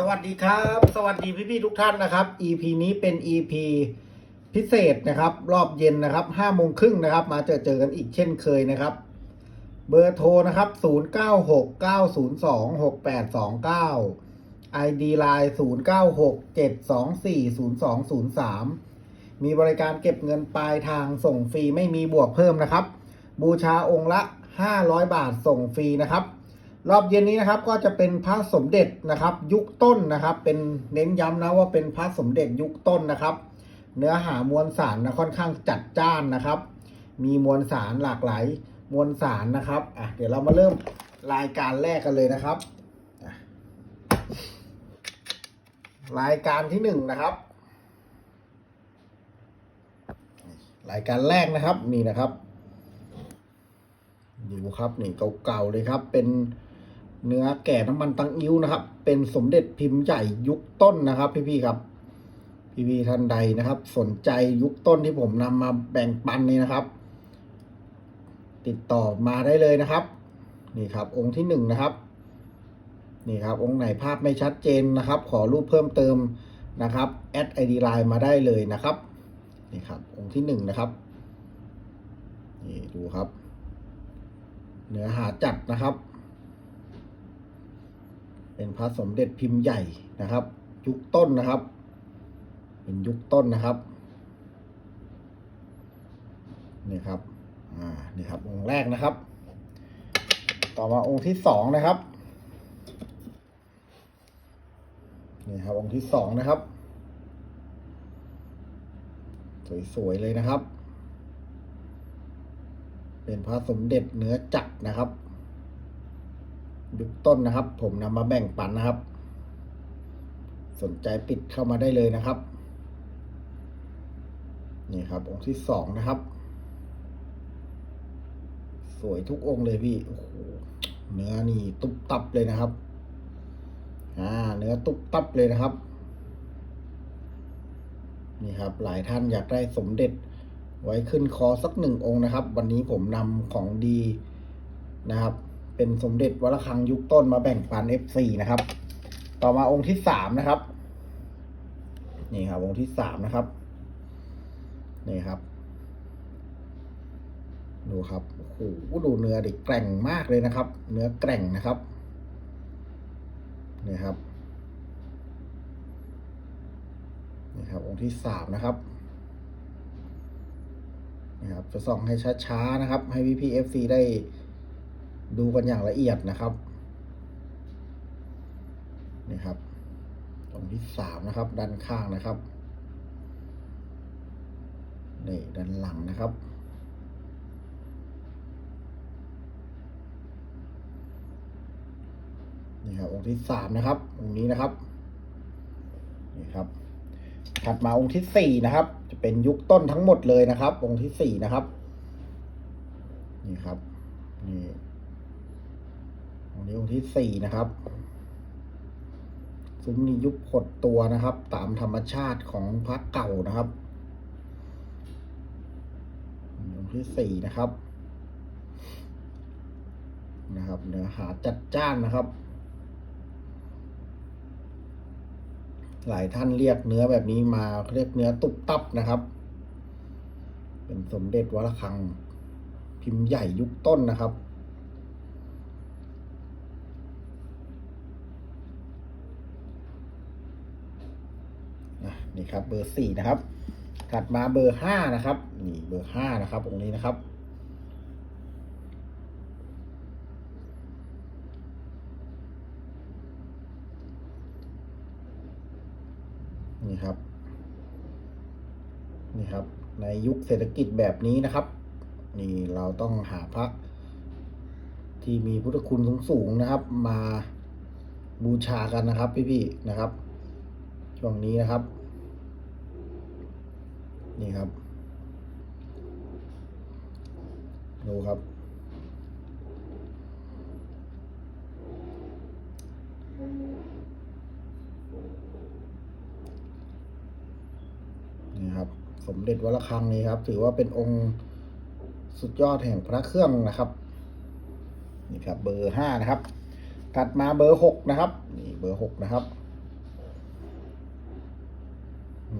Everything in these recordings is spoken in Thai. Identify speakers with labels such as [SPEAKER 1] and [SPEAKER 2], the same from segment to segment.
[SPEAKER 1] สวัสดีครับ สวัสดีพี่ๆทุกท่านนะครับ EP นี้เป็น EP พิเศษนะครับ รอบเย็นนะครับ5โมงครึ่งนะครับ มาเจอเจอกันอีกเช่นเคยนะครับ เบอร์โทรนะครับ0969026829 ID Line 0967240203มีบริการเก็บเงินปลายทางส่งฟรีไม่มีบวกเพิ่มนะครับ บูชาองค์ละ500บาทส่งฟรีนะครับ รอบเย็นนี้นะครับก็จะเป็นพระสมเด็จนะครับ ยุคต้นนะครับ เป็นเน้นย้ำนะว่าเป็นพระสมเด็จยุคต้นนะครับ เนื้อหามวลสารนะค่อนข้างจัดจ้านนะครับ มีมวลสารหลากหลายมวลสารนะครับอะเดี๋ยวเรามาเริ่มรายการแรกกันเลยนะครับ รายการที่หนึ่งนะครับ รายการแรกนะครับนี่นะครับ ดูครับนี่เก่าๆเลยครับเป็น เนื้อแก่น้ำมันตังอิ้วนะครับ เป็นสมเด็จพิมพ์ใหญ่ยุคต้นนะครับพี่ๆครับ พี่ๆท่านใดนะครับ สนใจยุคต้นที่ผมนำมาแบ่งปันนี่นะครับ ติดต่อมาได้เลยนะครับ นี่ครับ องค์ที่หนึ่งนะครับ นี่ครับ องค์ไหนภาพไม่ชัดเจนนะครับ ขอรูปเพิ่มเติมนะครับแอดไอดีไลน์มาได้เลยนะครับนี่ครับ องค์ที่หนึ่งนะครับนี่ดูครับ เนื้อหาจัดนะครับ เป็นพระสมเด็จพิมพ์ใหญ่นะครับ ยุคต้นนะครับ เป็นยุคต้นนะครับนี่ครับอ่านี่ครับองค์แรกนะครับ ต่อมาองค์ที่สองนะครับนี่ครับองค์ที่สองนะครับ สวยๆเลยนะครับ เป็นพระสมเด็จเนื้อจักรนะครับ ยุคต้นนะครับ ผมนำมาแบ่งปันนะครับ สนใจปิดเข้ามาได้เลยนะครับ นี่ครับ องค์ที่สองนะครับ สวยทุกองค์เลยพี่โอ้โหเนื้อนี่ตุบตับเลยนะครับอ่าเนื้อตุบตับเลยนะครับ นี่ครับ หลายท่านอยากได้สมเด็จไว้ขึ้นคอสักหนึ่งองค์นะครับ วันนี้ผมนำของดีนะครับ เป็นสมเด็จวัดระฆังยุคต้นมาแบ่งปัน F4 นะครับ ต่อมาองค์ที่สามนะครับ นี่ครับองค์ที่สามนะครับ นี่ครับ ดูครับโอ้โหดูเนื้อดิแกร่งมากเลยนะครับ เนื้อแกร่งนะครับ นี่ครับนี่ครับ องค์ที่สามนะครับนะครับจะส่องให้ช้าๆนะครับ ให้พี่พีเอฟซีได้ ดูกันอย่างละเอียดนะครับนี่ครับ ตรงที่สามนะครับ ด้านข้างนะครับนี่ด้านหลังนะครับนี่ครับองค์ที่สามนะครับองค์นี้นะครับนี่ครับ ถัดมาองค์ที่สี่นะครับ จะเป็นยุคต้นทั้งหมดเลยนะครับ องค์ที่สี่นะครับ นี่ครับนี่องค์นี้องค์ ที่สี่นะครับ ซุ้มนี้ยุคหดตัวนะครับ ตามธรรมชาติของพระเก่านะครับองค์ที่สี่นะครับ นะครับเนื้อหาจัดจ้านนะครับ หลายท่านเรียกเนื้อแบบนี้มาเรียกเนื้อตุบตับนะครับ เป็นสมเด็จวัดระฆังพิมพ์ใหญ่ยุคต้นนะครับ อะ นี่ครับ เบอร์สี่นะครับ ถัดมาเบอร์ห้านะครับ นี่เบอร์ห้านะครับองค์นี้นะครับ นี่ครับ นี่ครับ ในยุคเศรษฐกิจแบบนี้นะครับ นี่เราต้องหาพระที่มีพุทธคุณสูงๆนะครับ มาบูชากันนะครับ พี่ๆนะครับ ช่วงนี้นะครับ นี่ครับ ดูครับ นี่ครับ สมเด็จวัดระฆังนี้ครับ ถือว่าเป็นองค์สุดยอดแห่งพระเครื่องนะครับ นี่ครับ เบอร์ห้านะครับถัดมาเบอร์หกนะครับ นี่เบอร์หกนะครับ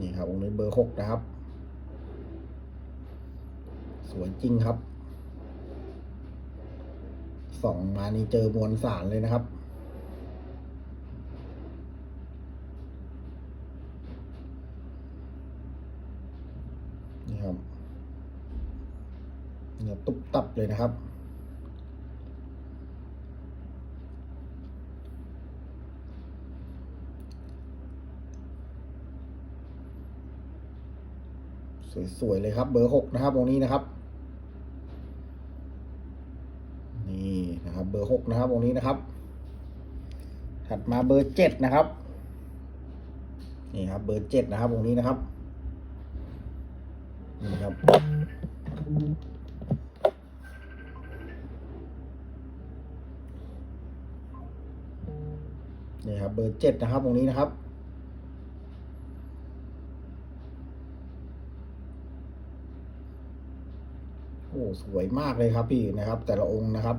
[SPEAKER 1] นี่ครับองค์นี้เบอร์หกนะครับ วยจริงครับส่องมานี่เจอมวลสารเลยนะครับ นี่ครับเนี่ยตุบตับเลยนะครับ สวยๆเลยครับ เบอร์หกนะครับวงนี้นะครับ นี่ นะครับอร์หกนะครับวงนี้นะครับ ถัดมาเบอร์เจ็ดนะครับ นี่ครับ เบอร์เจ็ดนะครับวงนี้นะครับ นี่ครับ นี่ครับ เบอร์เจ็ดนะครับวงนี้นะครับโอ้สวยมากเลยครับพี่นะครับ แต่ละองค์นะครับ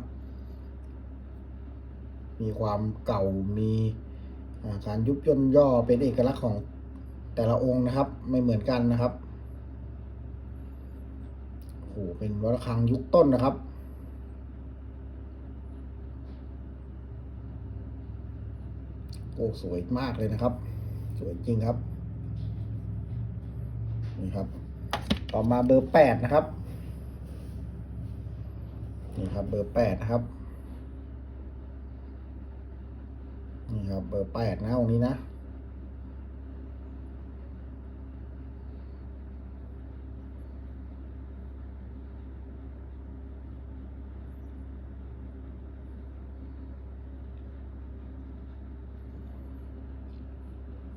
[SPEAKER 1] มีความเก่ามีการยุบย่นย่อเป็นเอกลักษณ์ของแต่ละองค์นะครับ ไม่เหมือนกันนะครับโอ้โหเป็นวัดระฆังยุคต้นนะครับโอ้สวยมากเลยนะครับ สวยจริงครับนี่ครับ ต่อมาเบอร์แปดนะครับนี่ครับเบอร์แปดนะครับ นี่ครับ เบอร์แปดนะตรงนี้นะ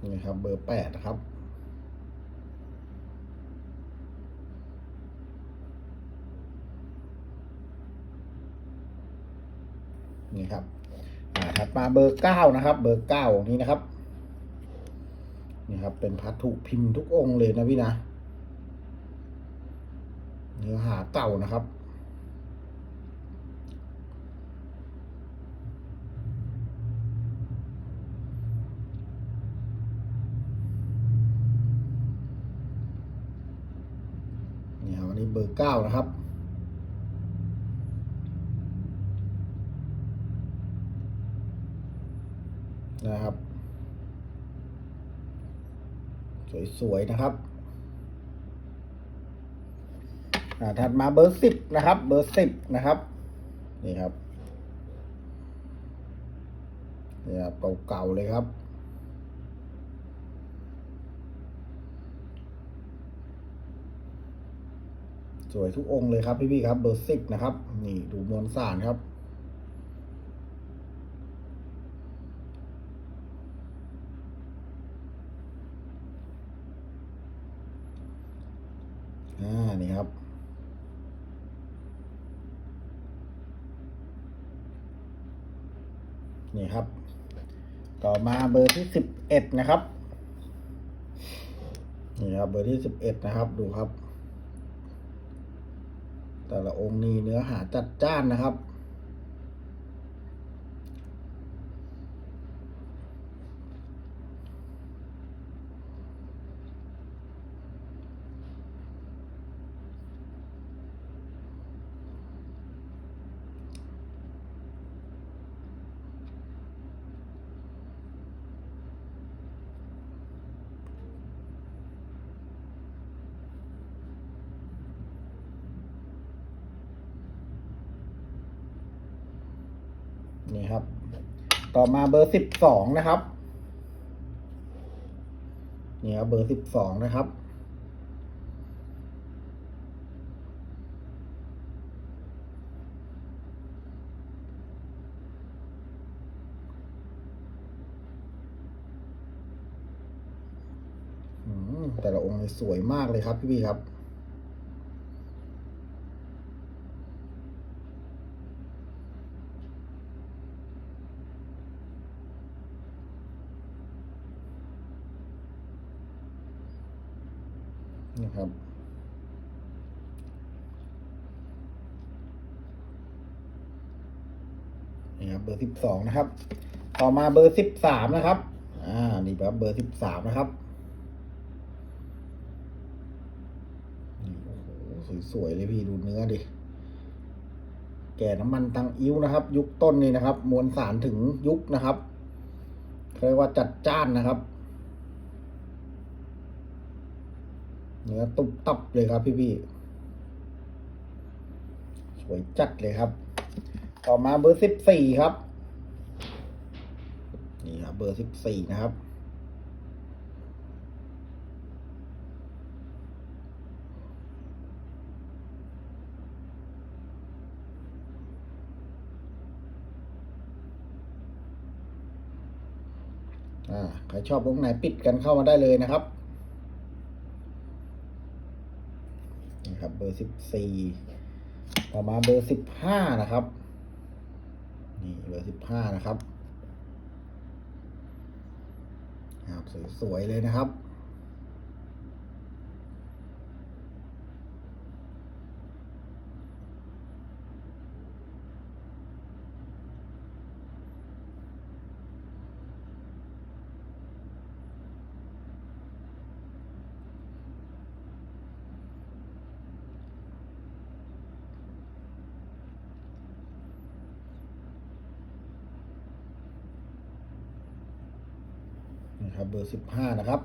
[SPEAKER 1] นี่ครับ เบอร์แปดนะครับ นี่ครับ อ่า ถัดมา เบอร์เก้านะครับ เบอร์เก้านี้นะครับนี่ครับ เป็นพัดถูกพิมพ์ทุกองค์เลยนะพี่นะเนื้อหาเก่านะครับนี่ครับอันนี้เบอร์เก้านะครับ นะครับ สวยๆนะครับถัดมาเบอร์สิบนะครับ เบอร์สิบนะครับ นี่ครับนี่ครับเก่าๆเลยครับสวยทุกองค์เลยครับพี่ๆครับ เบอร์สิบนะครับ นี่ดูมวลสารครับ อ่า นี่ครับ นี่ครับ ต่อมาเบอร์ที่สิบเอ็ดนะครับ นี่ครับเบอร์ที่สิบเอ็ดนะครับ ดูครับ แต่ละองค์นี้เนื้อหาจัดจ้านนะครับ นี่ครับ ต่อมาเบอร์สิบสองนะครับนี่ครับเบอร์สิบสองนะครับ แต่ละองค์สวยมากเลยครับพี่พี่ครับ สิบสองนะครับ ต่อมาเบอร์สิบสามนะครับ อ่า นี่ครับเบอร์สิบสามนะครับสวยๆเลยพี่ดูเนื้อดิ แก่น้ำมันตังอิ้วนะครับ ยุคต้นนี่นะครับ มวลสารถึงยุคนะครับเรียกว่าจัดจ้านนะครับ เนื้อตุบตับเลยครับพี่พี่สวยจัดเลยครับ ต่อมาเบอร์สิบสี่ครับ นี่ครับเบอร์สิบสี่นะครับ อ่า ใครชอบวงไหนปิดกันเข้ามาได้เลยนะครับนี่ครับ เบอร์สิบสี่ต่อมาเบอร์สิบห้านะครับ นี่เบอร์สิบห้านะครับครับ สวยๆเลยนะครับ นี่ค เบอร์สิบห้านะครับ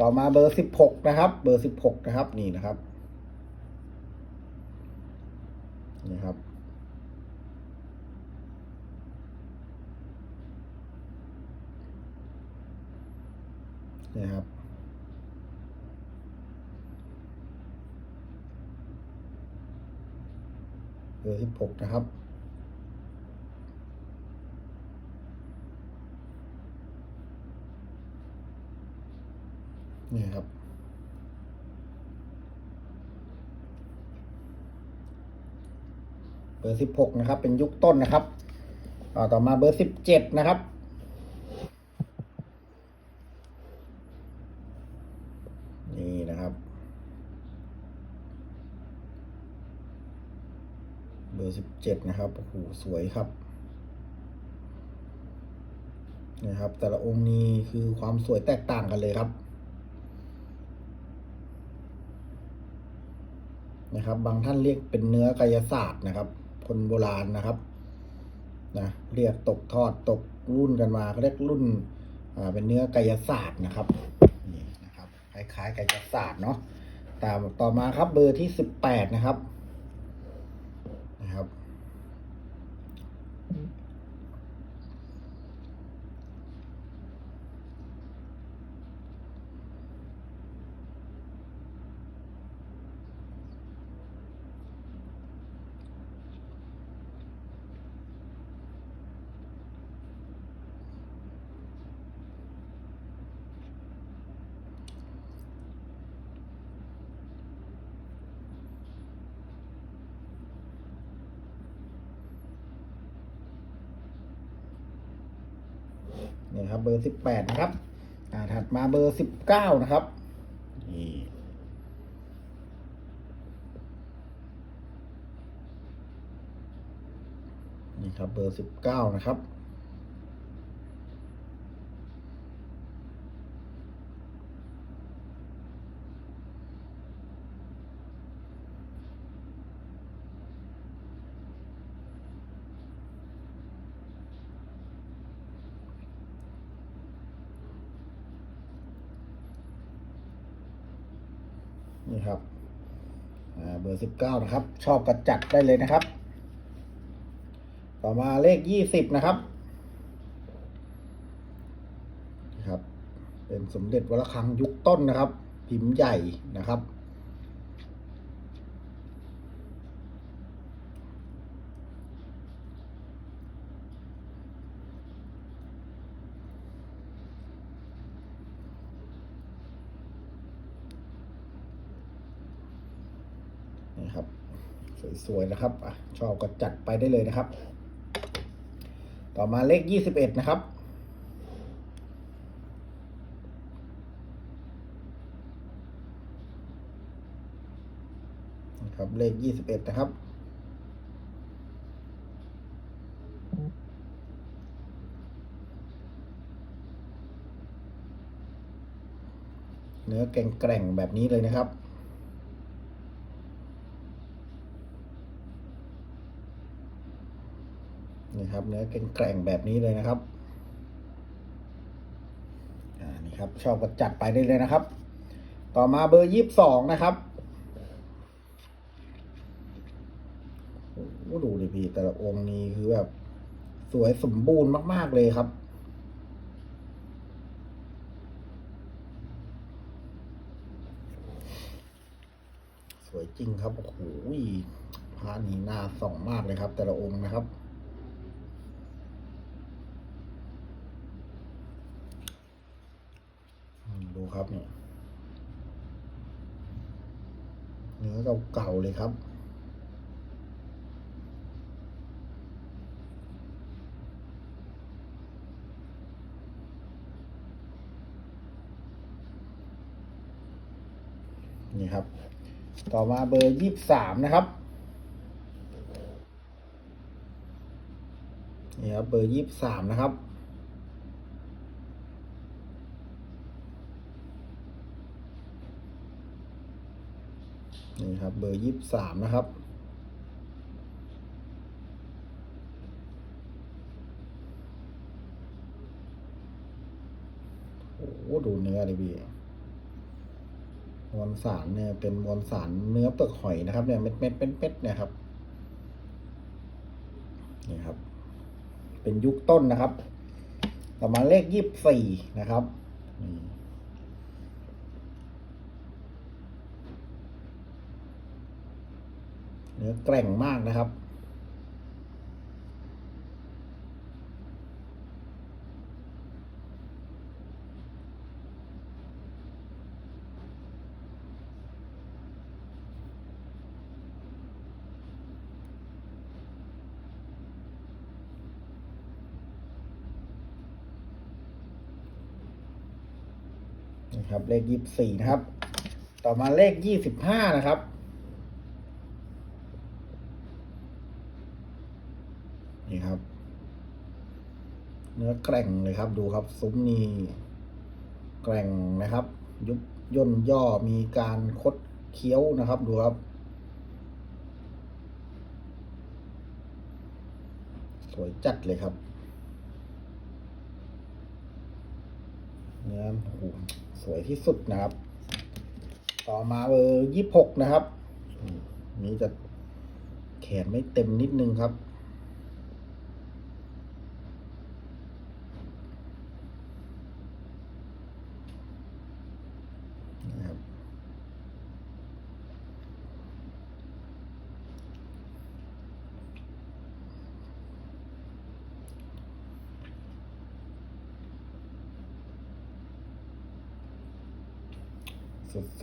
[SPEAKER 1] ต่อมาเบอร์สิบหกนะครับ เบอร์สิบหกนะครับนี่นะครับนี่ครับนี่ครับเบอร์สิบหกนะครับ นี่ครับ เบอร์สิบหกนะครับ เป็นยุคต้นนะครับอ่าต่อมาเบอร์สิบเจ็ดนะครับ นี่นะครับ เบอร์สิบเจ็ดนะครับโอ้โหสวยครับนี่ครับ แต่ละองค์นี้คือความสวยแตกต่างกันเลยครับ นะครับ บางท่านเรียกเป็นเนื้อกายศาสตร์นะครับ คนโบราณนะครับนะเรียกตกทอดตกรุ่นกันมาเรียกรุ่นเป็นเนื้อกายศาสตร์นะครับนี่นะครับคล้ายๆกายศาสตร์เนาะตามต่อมาครับเบอร์ที่สิบแปดนะครับ นี่ครับเบอร์สิบแปดนะครับ อ่าถัดมาเบอร์สิบเก้านะครับนี่นี่ครับเบอร์สิบเก้านะครับ นี่ครับเบอร์สิบเก้านะครับ ชอบกระจัดได้เลยนะครับ ต่อมาเลขยี่สิบนะครับนี่ครับ เป็นสมเด็จวระฆังยุคต้นนะครับ พิมพ์ใหญ่นะครับ นี่ครับ สวยๆนะครับอชอบก็จัดไปได้เลยนะครับ ต่อมาเลขยี่สิบเอ็ดนะครับ ครับเลขยี่สิบเอ็ดนะครับเนื้อแกร่งๆแบบนี้เลยนะครับ ครับ เนื้อแกร่งแบบนี้เลยนะครับอ่านี่ครับชอบก็จัดไปได้เลยนะครับ ต่อมาเบอร์ยี่สิบสองนะครับโอ้โหดูดิพี่แต่ละองค์นี้คือแบบสวยสมบูรณ์มาก ๆ เลยครับสวยจริงครับ โอ้โหพระนี้หน้าส่องมากเลยครับ แต่ละองค์นะครับ อืมดู ครับเนี่ยเนื้อเก่าๆเลยครับ นี่ครับ ต่อมาเบอร์ยี่สามนะครับนี่ครับเบอร์ยี่สามนะครับ ครับ เบอร์ยี่สามนะครับ โอ้ดูเนื้อเลยพี่มวลสารเนี่ยเป็นมวลสารเนื้อเปลือกหอยนะครับเนี่ยเม็ดเม็ดเป็นเม็ดเนี่ยครับนี่ครับ เป็นยุคต้นนะครับ ต่อมาเลขยี่สิบสี่นะครับนี่ นื้อแกร่งมากนะครับ นะครับ เลขยี่สี่นะครับ ต่อมาเลขยี่สิบห้านะครับ นี่ครับ เนื้อ แกร่งเลยครับ ดูครับซุ้มนี่แกร่งนะครับ ยุบย่นย่อมีการคดเคี้ยวนะครับ ดูครับ สวยจัดเลยครับเนื้อโอ้สวยที่สุดนะครับ ต่อมาเบอร์ยี่หกนะครับ นี่จะแขนไม่เต็มนิดนึงครับ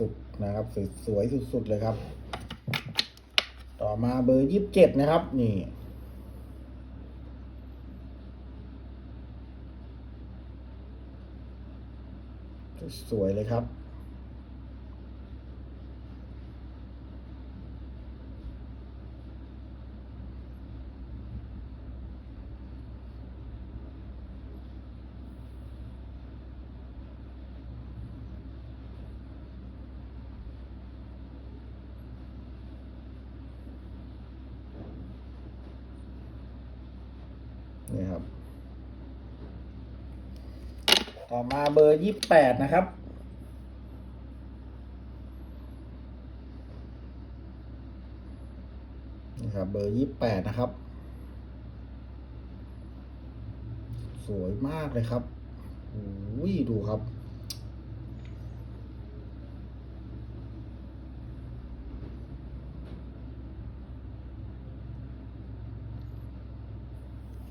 [SPEAKER 1] สุดๆ นะครับ สวยๆสุดๆเลยครับ ต่อมาเบอร์ยี่สิบเจ็ดนะครับ นี่สวยเลยครับ นี่ครับ ต่อ มาเบอร์ยี่แปดนะครับ นี่ครับ เบอร์ยี่แปดนะครับ สวยมากเลยครับโอ้ยดูครับ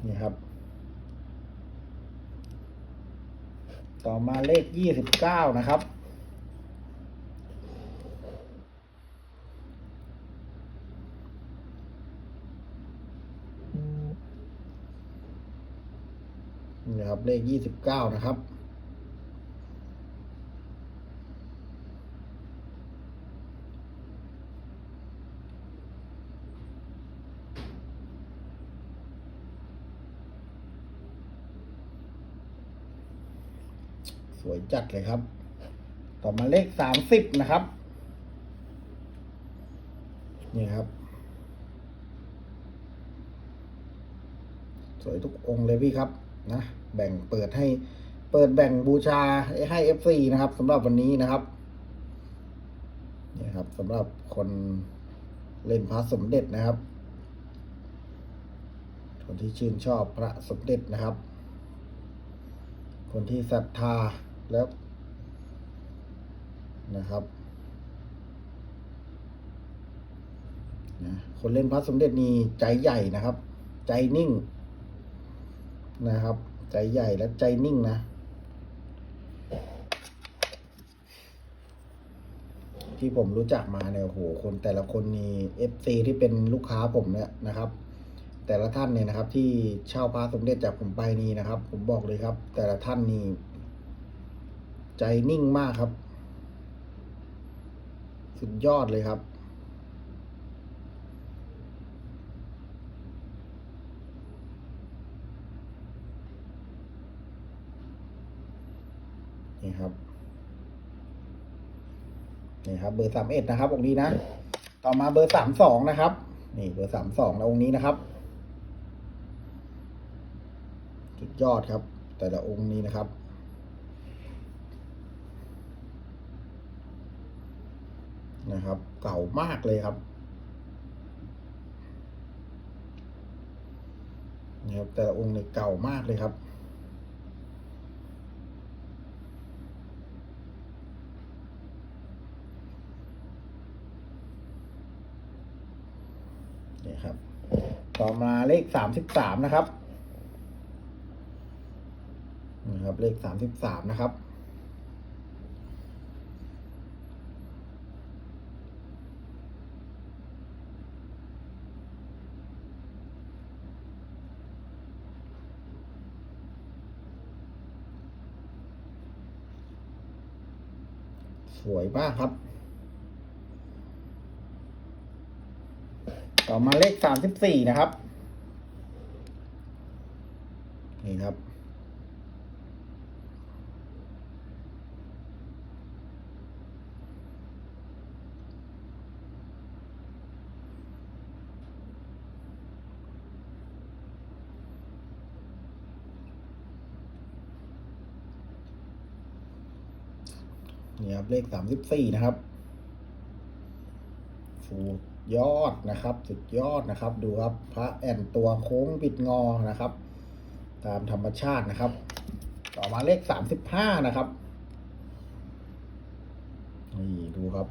[SPEAKER 1] นี่ครับ ต่อมาเลขยี่สิบเก้านะครับนี่ครับเลขยี่สิบเก้านะครับ ส วยจัดเลยครับ ต่อมาเลขสามสิบนะครับ นี่ครับ สวยทุกองค์เลยพี่ครับนะแบ่งเปิดให้เปิดแบ่งบูชาให้เอฟซีนะครับสำหรับวันนี้นะครับนี่ครับสำหรับคนเล่นพระสมเด็จนะครับ คนที่ชื่นชอบพระสมเด็จนะครับ คนที่ศรัทธา แล้วนะครับนะคนเล่นพระสมเด็จนี่ใจใหญ่นะครับ ใจนิ่งนะครับ ใจใหญ่และใจนิ่งนะที่ผมรู้จักมาเนี่ยโหคนแต่ละคนนี่เอฟซีที่เป็นลูกค้าผมเนี่ยนะครับ แต่ละท่านเนี่ยนะครับ ที่เช่าพระสมเด็จจากผมไปนี่นะครับ ผมบอกเลยครับ แต่ละท่านนี่ ใจนิ่งมากครับ สุดยอดเลยครับ นี่ครับ นี่ครับ เบอร์สามเอ็ดนะครับองค์นี้นะ ต่อมาเบอร์สามสองนะครับ นี่เบอร์สามสองแล้วองค์นี้นะครับ สุดยอดครับ แต่ละองค์นี้นะครับ นะครับ เก่ามากเลยครับนี่ครับแต่ละองค์เนี่ยเก่ามากเลยครับนี่ครับ ต่อมาเลขสามสิบสามนะครับนะครับ เลขสามสิบสามนะครับ สวยมากครับ ต่อมาเลขสามสิบสี่นะครับ นี่ครับ นี่ครับ เล ขสามสิบสี่นะครับสุดยอดนะครับ สุดยอดนะครับ ดูครับ พระแอนตัวโค้งปิดงอนะครับ ตามธรรมชาตินะครับ ต่อมาเลขสามสิบห้านะครับนี่ดูครับ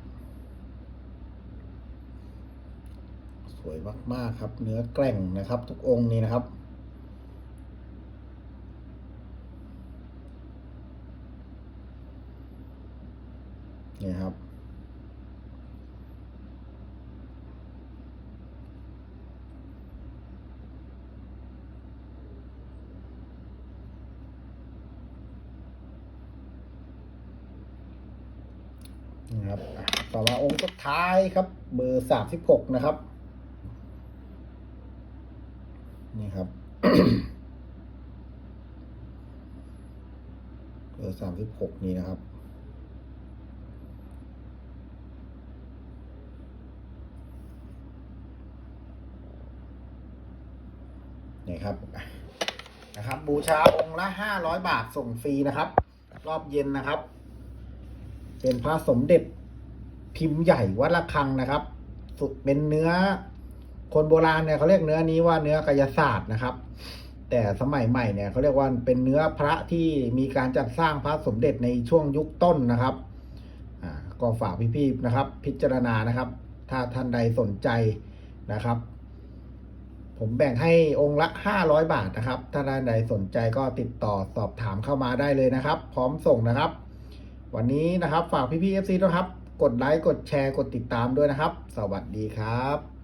[SPEAKER 1] สวยมากๆครับ เนื้อแกร่งนะครับ ทุกองค์นี้นะครับ นี่ครับ นะครับอะต่อมาองค์สุด ท้ายครับ เบอร์สามสิบหกนะครับ นี่ครับ เบอร์สามสิบหกนี้นะครับ นี่ครับ นะครับ บูชาองค์ละห้าร้อยบาทส่งฟรีนะครับ รอบเย็นนะครับ เป็นพระสมเด็จ พิมพ์ใหญ่วัดระฆังนะครับเป็นเนื้อ คนโบราณเนี่ยเขาเรียกเนื้อนี้ว่าเนื้อกายศาสตร์นะครับ แต่สมัยใหม่เนี่ยเขาเรียกว่าเป็นเนื้อพระที่มีการจัดสร้างพระสมเด็จในช่วงยุคต้นนะครับก็ฝากพี่ๆนะครับ พิจารณานะครับ ถ้าท่านใดสนใจนะครับ ผมแบ่งให้องค์ละ 500 บาทนะครับ ถ้าท่านใดสนใจก็ติดต่อสอบถามเข้ามาได้เลยนะครับ พร้อมส่งนะครับ วันนี้นะครับฝากพี่ๆ FC ด้วยครับ กดไลค์กดแชร์กดติดตามด้วยนะครับ สวัสดีครับ